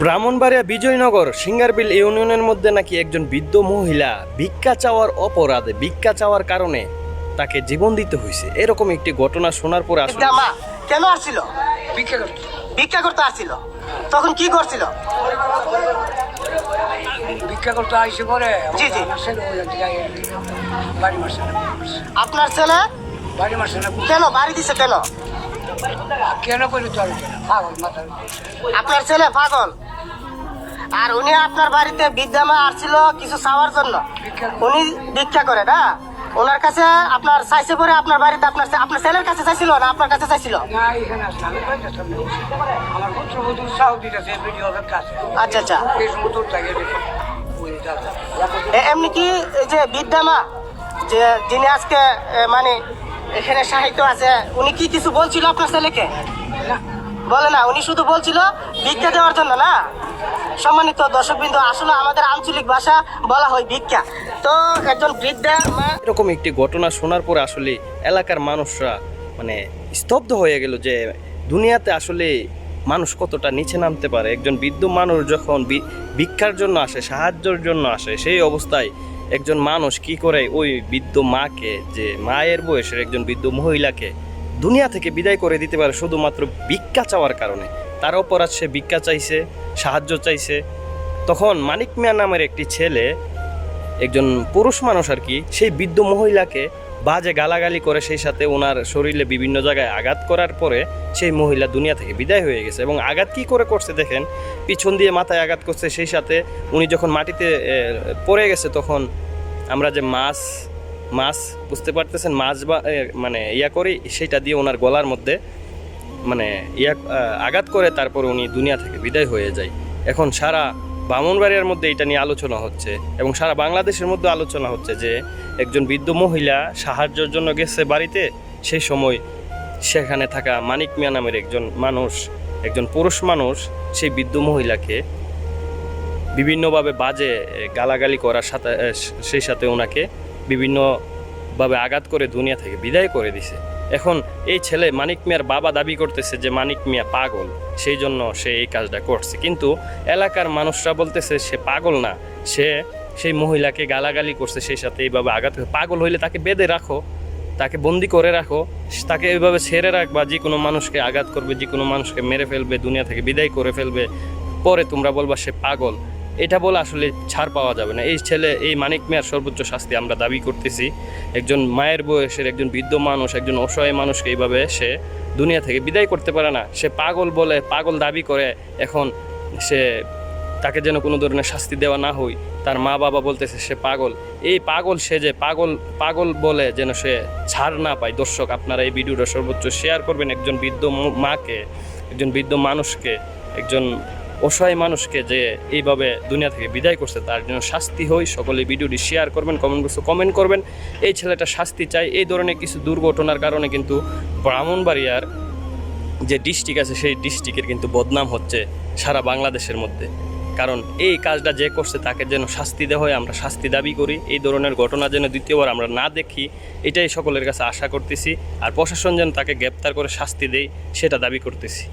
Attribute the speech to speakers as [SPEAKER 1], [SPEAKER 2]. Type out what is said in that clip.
[SPEAKER 1] ব্রাহ্মণবাড়িয়া বিজয়নগর সিঙ্গারবিল ইউনিয়নের মধ্যে নাকি একজন বৃদ্ধ মহিলা ভিক্ষা চাওয়ার অপরাধে ভিক্ষা চাওয়ার কারণে তাকে জীবন দিতে হয়েছে এরকম একটি ঘটনা শোনার পর আসলে
[SPEAKER 2] কেন আসছিল?
[SPEAKER 3] ভিক্ষা করতে।
[SPEAKER 2] আসছিল? তখন কি করছিল?
[SPEAKER 3] ভিক্ষা করতে আইসে পরে
[SPEAKER 2] জি, জি।
[SPEAKER 3] আমার ছেলে ওই জায়গায় বাড়ি মারছে
[SPEAKER 2] আপনার ছেলে?
[SPEAKER 3] বাড়ি মারছে
[SPEAKER 2] কেন? বাড়ি দিছে কেন?
[SPEAKER 3] কেন করে চলে পাগল মাথা
[SPEAKER 2] আপনার ছেলে পাগল? আর উনি আপনার বাড়িতে বিদ্যামা আসছিল কিছু চাওয়ার জন্য। উনি ভিক্ষা করে, না? ওনার কাছে আপনার চাইছে পরে আপনার বাড়িতে আপনার আপনার ছেলের কাছে চাইছিল না আপনার কাছে চাইছিল? আচ্ছা আচ্ছা। এমনি কি যে বিদ্যামা যে যিনি আজকে মানে এখানে সাহিত্য আছে, উনি কি কিছু বলছিল আপনার ছেলেকে? বলে না, উনি শুধু বলছিল ভিক্ষা দেওয়ার জন্য, না? সম্মানিত দর্শকবৃন্দ, আসলে আমাদের আঞ্চলিক ভাষা বলা হয় ভিক্ষা। তো একজন বৃদ্ধা
[SPEAKER 1] এরকম একটি ঘটনা শোনার পরে আসলে এলাকার মানুষরা মানে স্তব্ধ হয়ে গেল যে দুনিয়াতে আসলে মানুষ কতটা নিচে নামতে পারে। একজন বৃদ্ধ মানুষ যখন ভিক্ষার জন্য আসে, সাহায্যের জন্য আসে, সেই অবস্থায় একজন মানুষ কি করে ওই বৃদ্ধ মাকে, যে মায়ের বয়সের একজন বৃদ্ধ মহিলাকে দুনিয়া থেকে বিদায় করে দিতে পারে শুধুমাত্র ভিক্ষা চাওয়ার কারণে। তার অপরাধ সে ভিক্ষা চাইছে, সাহায্য চাইছে। তখন মানিক মিয়া নামের একটি ছেলে, একজন পুরুষ মানুষ আর কি, সেই বৃদ্ধ মহিলাকে বাজে গালাগালি করে সেই সাথে ওনার শরীরে বিভিন্ন জায়গায় আঘাত করার পরে সেই মহিলা দুনিয়া থেকে বিদায় হয়ে গেছে এবং আঘাত কি করে করছে দেখেন, পিছন দিয়ে মাথায় আঘাত করছে সেই সাথে উনি যখন মাটিতে পড়ে গেছে তখন আমরা যে মাছ মাছ বুঝতে পারতেছেন, মাছ বা মানে ইয়া করি, সেটা দিয়ে ওনার গলার মধ্যে মানে ইয়া আঘাত করে তারপর উনি দুনিয়া থেকে বিদায় হয়ে যায়। এখন সারা বামনবাড়িয়ার মধ্যে এটা নিয়ে আলোচনা হচ্ছে এবং সারা বাংলাদেশের মধ্যে আলোচনা হচ্ছে যে একজন বৃদ্ধ মহিলা সাহায্যের জন্য গেছে বাড়িতে, সেই সময় সেখানে থাকা মানিক মিয়া নামের একজন মানুষ, একজন পুরুষ মানুষ, সেই বৃদ্ধ মহিলাকে বিভিন্নভাবে বাজে গালাগালি করার সাথে সেই সাথে ওনাকে বিভিন্নভাবে আঘাত করে দুনিয়া থেকে বিদায় করে দিছে। এখন এই ছেলে মানিক মিয়ার বাবা দাবি করতেছে যে মানিক মিয়া পাগল, সেই জন্য সে এই কাজটা করছে কিন্তু এলাকার মানুষরা বলতেছে সে পাগল না, সে সেই মহিলাকে গালাগালি করছে, সেই সাথে এইভাবে আঘাত। পাগল হইলে তাকে বেঁধে রাখো, তাকে বন্দি করে রাখো, তাকে এইভাবে ছেড়ে রাখবা যে কোনো মানুষকে আঘাত করবে যে কোনো মানুষকে মেরে ফেলবে, দুনিয়া থেকে বিদায় করে ফেলবে, পরে তোমরা বলবা সে পাগল এটা বলে আসলে ছাড় পাওয়া যাবে না। এই ছেলে, এই মানিক মেয়ার সর্বোচ্চ শাস্তি আমরা দাবি করতেছি। একজন মায়ের বয়সের একজন বৃদ্ধ মানুষ, একজন অসহায় মানুষকে এইভাবে সে দুনিয়া থেকে বিদায় করতে পারে না। সে পাগল বলে, পাগল দাবি করে, এখন সে তাকে যেন কোনো ধরনের শাস্তি দেওয়া না হয়, তার মা বাবা বলতেছে সে পাগল। এই পাগল সে যে পাগল পাগল বলে যেন সে ছাড় না পায়। দর্শক, আপনারা এই ভিডিওটা সর্বোচ্চ শেয়ার করবেন একজন বৃদ্ধ মাকে, একজন বৃদ্ধ মানুষকে, একজন অসহায় মানুষকে যে এইভাবে দুনিয়া থেকে বিদায় করছে, তার জন্য শাস্তি হয় সকলে ভিডিওটি শেয়ার করবেন কমেন্ট বক্সে কমেন্ট করবেন। এই ছেলেটা শাস্তি চাই। এই ধরনের কিছু দুর্ঘটনার কারণে কিন্তু ব্রাহ্মণবাড়িয়ার যে ডিস্ট্রিক্ট আছে, সেই ডিস্ট্রিক্টের কিন্তু বদনাম হচ্ছে সারা বাংলাদেশের মধ্যে। কারণ এই কাজটা যে করছে, তাকে যেন শাস্তি দেওয়া হয়, আমরা শাস্তি দাবি করি। এই ধরনের ঘটনা যেন দ্বিতীয়বার আমরা না দেখি, এটাই সকলের কাছে আশা করতেছি। আর প্রশাসন যেন তাকে গ্রেপ্তার করে শাস্তি দেয়, সেটা দাবি করতেছি।